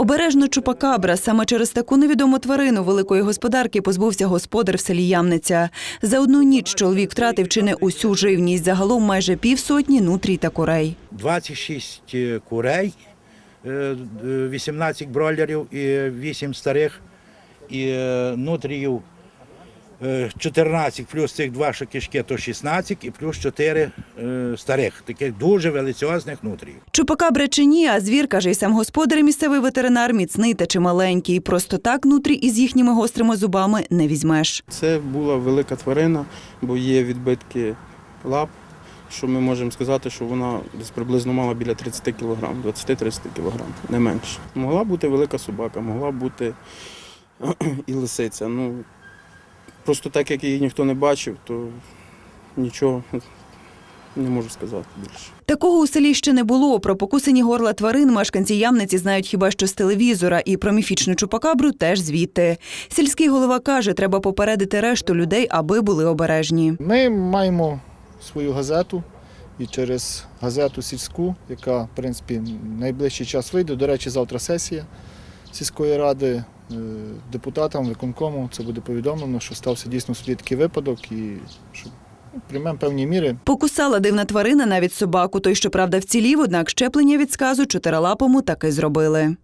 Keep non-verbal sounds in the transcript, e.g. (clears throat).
Обережно чупакабра. Саме через таку невідому тварину великої господарки позбувся господар в селі Ямниця. За одну ніч чоловік втратив чи не усю живність. Загалом майже півсотні нутрій та курей. 26 е, курей, е, е, 18 бройлерів і 8 старих, і е, нутріїв е, 14, плюс цих два кишки, то 16, і плюс 4 е, старих, таких дуже величезних нутріїв. Чупакабра чи ні, а звір, каже й сам господар і місцевий ветеринар, міцний та чималенький. Просто так нутрі із їхніми гострими зубами не візьмеш. Це була велика тварина, бо є відбитки лап, що ми можемо сказати, що вона десь приблизно мала біля 30 кг, 20-30 кг, не менше. Могла бути велика собака, могла бути (clears throat) і лисиця. Ну, просто так як її ніхто не бачив, то нічого не можу сказати більше. Такого у селі ще не було. Про покусані горла тварин мешканці Ямниці знають хіба що з телевізора, і про міфічну чупакабру теж звідти. Сільський голова каже, треба попередити решту людей, аби були обережні. Ми маємо свою газету і через газету сільську, яка в принципі найближчий час вийде. До речі, завтра сесія сільської ради. Е, Депутатам виконкому це буде повідомлено, що стався дійсно такий випадок і що приймемо певні міри. Покусала дивна тварина навіть собаку. Той, щоправда, вцілів, однак щеплення від сказу чотирилапому таки зробили.